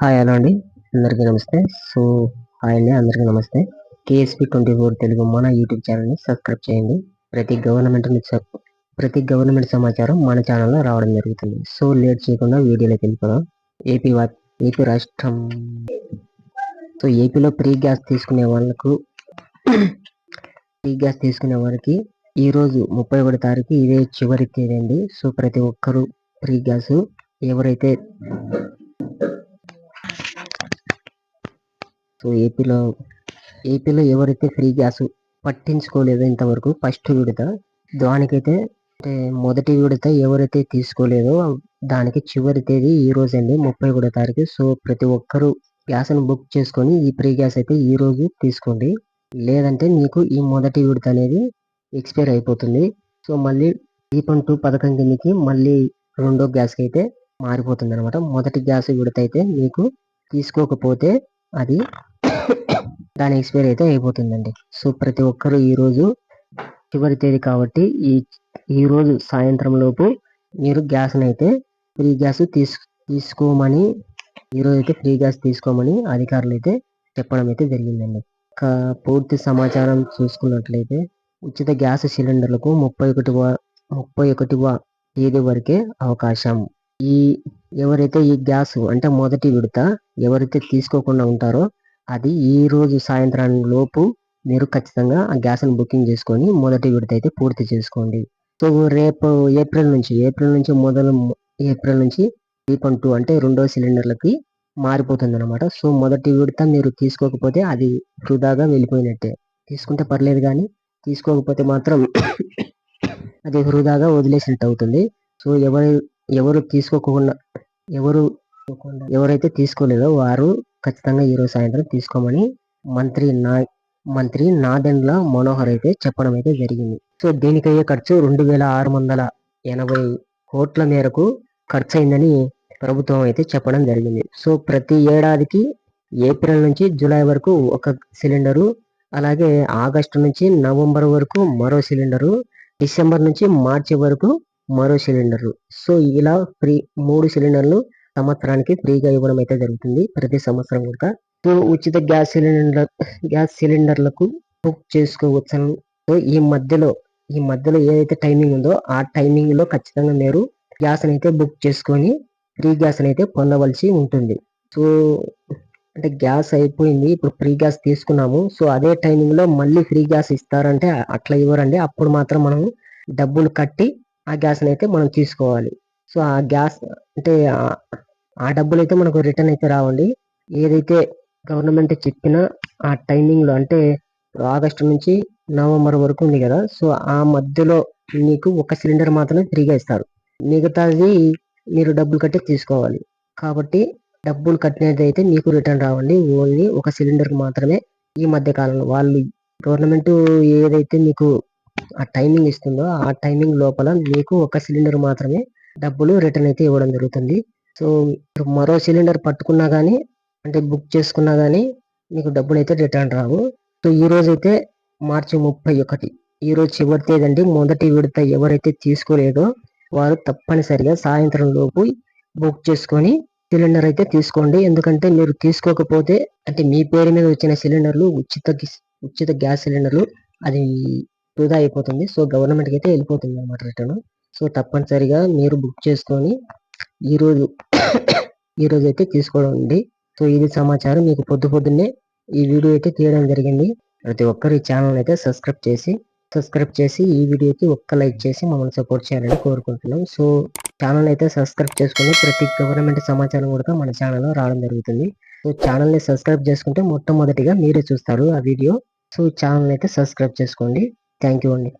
Hi hello అండి. అందరికీ నమస్తే. సో హాయ్ అండి. అందరికీ నమస్తే. కేఎస్పి ట్వంటీ ఫోర్ తెలుగు మన యూట్యూబ్ ఛానల్ని సబ్స్క్రైబ్ చేయండి. ప్రతి గవర్నమెంట్ ప్రతి గవర్నమెంట్ సమాచారం మన ఛానల్లో రావడం జరుగుతుంది. సో లేట్ చేయకుండా వీడియోలోకి వెళ్ళిపోదాం. ఏపీ వా ఏపీ రాష్ట్రం. సో ఏపీలో ఫ్రీ గ్యాస్ తీసుకునే వాళ్ళకు ఫ్రీ గ్యాస్ తీసుకునే వారికి ఈ రోజు ముప్పై ఒకటి తారీఖు ఇదే చివరి తేదీ అండి. సో ప్రతి ఒక్కరూ ఫ్రీ గ్యాస్ ఎవరైతే సో ఏపీలో ఏపీలో ఎవరైతే ఫ్రీ గ్యాస్ పట్టించుకోలేదో ఇంతవరకు ఫస్ట్ విడత దానికైతే అంటే మొదటి విడత ఎవరైతే తీసుకోలేదో దానికి చివరి తేదీ ఈ రోజు అండి ముప్పై ఒకటో తారీఖు. సో ప్రతి ఒక్కరూ గ్యాస్ను బుక్ చేసుకొని ఈ ఫ్రీ గ్యాస్ అయితే ఈ రోజు తీసుకోండి. లేదంటే మీకు ఈ మొదటి విడత అనేది ఎక్స్పైర్ అయిపోతుంది. సో మళ్ళీ దీపం టూ పథకం కిందకి మళ్ళీ రెండో గ్యాస్కి అయితే మారిపోతుంది అనమాట మొదటి గ్యాస్ విడత అయితే మీకు తీసుకోకపోతే అది దాని ఎక్స్పైర్ అయితే అయిపోతుందండి. సో ప్రతి ఒక్కరు ఈ రోజు చివరి తేదీ కాబట్టి ఈ ఈ రోజు సాయంత్రం లోపు మీరు గ్యాస్ని అయితే ఫ్రీ గ్యాస్ తీసు తీసుకోమని ఈరోజు అయితే ఫ్రీ గ్యాస్ తీసుకోమని అధికారులు అయితే చెప్పడం అయితే జరిగిందండి. పూర్తి సమాచారం చూసుకున్నట్లయితే ఉచిత గ్యాస్ సిలిండర్లకు ముప్పై ఒకటి ముప్పై ఒకటి తేదీ వరకే అవకాశం. ఈ ఎవరైతే ఈ గ్యాస్ అంటే మొదటి విడత ఎవరైతే తీసుకోకుండా ఉంటారో అది ఈ రోజు సాయంత్రం లోపు మీరు ఖచ్చితంగా ఆ గ్యాస్ని బుకింగ్ చేసుకొని మొదటి విడత అయితే పూర్తి చేసుకోండి. సో రేపు ఏప్రిల్ నుంచి ఏప్రిల్ నుంచి మొదలు ఏప్రిల్ నుంచి దీపం టూ అంటే రెండో సిలిండర్లకి మారిపోతుంది అనమాట సో మొదటి విడత మీరు తీసుకోకపోతే అది వృధాగా వెళ్ళిపోయినట్టే. తీసుకుంటే పర్లేదు కానీ తీసుకోకపోతే మాత్రం అది వృధాగా వదిలేసినట్టు అవుతుంది. సో ఎవరు ఎవరు తీసుకోకుండా ఎవరు ఎవరైతే తీసుకోలేదో వారు ఖచ్చితంగా ఈరోజు సాయంత్రం తీసుకోమని మంత్రి నా మంత్రి నాదెండ్ల మనోహర్ అయితే చెప్పడం అయితే జరిగింది. సో దీనికయ్యే ఖర్చు రెండు వేల ఆరు వందల ఎనభై కోట్ల మేరకు ఖర్చు అయిందని ప్రభుత్వం అయితే చెప్పడం జరిగింది. సో ప్రతి ఏడాదికి ఏప్రిల్ నుంచి జూలై వరకు ఒక సిలిండరు అలాగే ఆగస్టు నుంచి నవంబర్ వరకు మరో సిలిండరు డిసెంబర్ నుంచి మార్చి వరకు మరో సిలిండర్. సో ఇలా ఫ్రీ మూడు సిలిండర్లు సంవత్సరానికి ఫ్రీగా ఇవ్వడం అయితే జరుగుతుంది. ప్రతి సంవత్సరం కూడా సో ఉచిత గ్యాస్ సిలిండర్ గ్యాస్ సిలిండర్లకు బుక్ చేసుకోవచ్చు సో ఈ మధ్యలో ఈ మధ్యలో ఏదైతే టైమింగ్ ఉందో ఆ టైమింగ్లో ఖచ్చితంగా మీరు గ్యాస్ అయితే బుక్ చేసుకొని ఫ్రీ గ్యాస్ అయితే పొందవలసి ఉంటుంది. సో అంటే గ్యాస్ అయిపోయింది ఇప్పుడు ఫ్రీ గ్యాస్ తీసుకున్నాము. సో అదే టైమింగ్లో మళ్ళీ ఫ్రీ గ్యాస్ ఇస్తారంటే అట్లా ఇవ్వరండి. అప్పుడు మాత్రం మనం డబ్బులు కట్టి ఆ గ్యాస్ని అయితే మనం తీసుకోవాలి. సో ఆ గ్యాస్ అంటే ఆ డబ్బులు అయితే మనకు రిటర్న్ అయితే రావండి. ఏదైతే గవర్నమెంట్ చెప్పిన ఆ టైమింగ్లో అంటే ఆగస్టు నుంచి నవంబర్ వరకు ఉంది కదా సో ఆ మధ్యలో మీకు ఒక సిలిండర్ మాత్రమే ఫ్రీగా ఇస్తారు. మిగతాది మీరు డబ్బులు కట్టి తీసుకోవాలి. కాబట్టి డబ్బులు కట్టినది అయితే మీకు రిటర్న్ రావండి. ఓన్లీ ఒక సిలిండర్ మాత్రమే ఈ మధ్య కాలంలో వాళ్ళు గవర్నమెంట్ ఏదైతే మీకు ఆ టైమింగ్ ఇస్తుందో ఆ టైమింగ్ లోపల మీకు ఒక సిలిండర్ మాత్రమే డబ్బులు రిటర్న్ అయితే ఇవ్వడం జరుగుతుంది. సో మరో సిలిండర్ పట్టుకున్నా కానీ అంటే బుక్ చేసుకున్నా కానీ మీకు డబ్బులు అయితే రిటర్న్ రావు. సో ఈ రోజు అయితే మార్చి ముప్పై ఒకటి. ఈ రోజు చివరి తేదండి. మొదటి విడత ఎవరైతే తీసుకోలేదో వారు తప్పనిసరిగా సాయంత్రం లోపు బుక్ చేసుకొని సిలిండర్ అయితే తీసుకోండి. ఎందుకంటే మీరు తీసుకోకపోతే అంటే మీ పేరు మీద వచ్చిన సిలిండర్లు ఉచిత ఉచిత గ్యాస్ సిలిండర్లు అది వృధా అయిపోతుంది. సో గవర్నమెంట్కి అయితే వెళ్ళిపోతుంది అనమాట రిటర్న్. సో తప్పనిసరిగా మీరు బుక్ చేసుకొని ఈరోజు ఈరోజు అయితే అండి. సో ఇది సమాచారం మీకు పొద్దు పొద్దున్నే ఈ వీడియో అయితే తీయడం జరిగింది. ప్రతి ఒక్కరు ఈ ఛానల్ అయితే సబ్స్క్రైబ్ చేసి సబ్స్క్రైబ్ చేసి ఈ వీడియోకి ఒక్క లైక్ చేసి మమ్మల్ని సపోర్ట్ చేయాలని కోరుకుంటున్నాం. సో ఛానల్ అయితే సబ్స్క్రైబ్ చేసుకుని ప్రతి గవర్నమెంట్ సమాచారం కూడా మన ఛానల్లో రావడం జరుగుతుంది. సో ఛానల్ని సబ్స్క్రైబ్ చేసుకుంటే మొట్టమొదటిగా మీరే చూస్తారు ఆ వీడియో. సో ఛానల్ అయితే సబ్స్క్రైబ్ చేసుకోండి. థ్యాంక్ యూ అండి.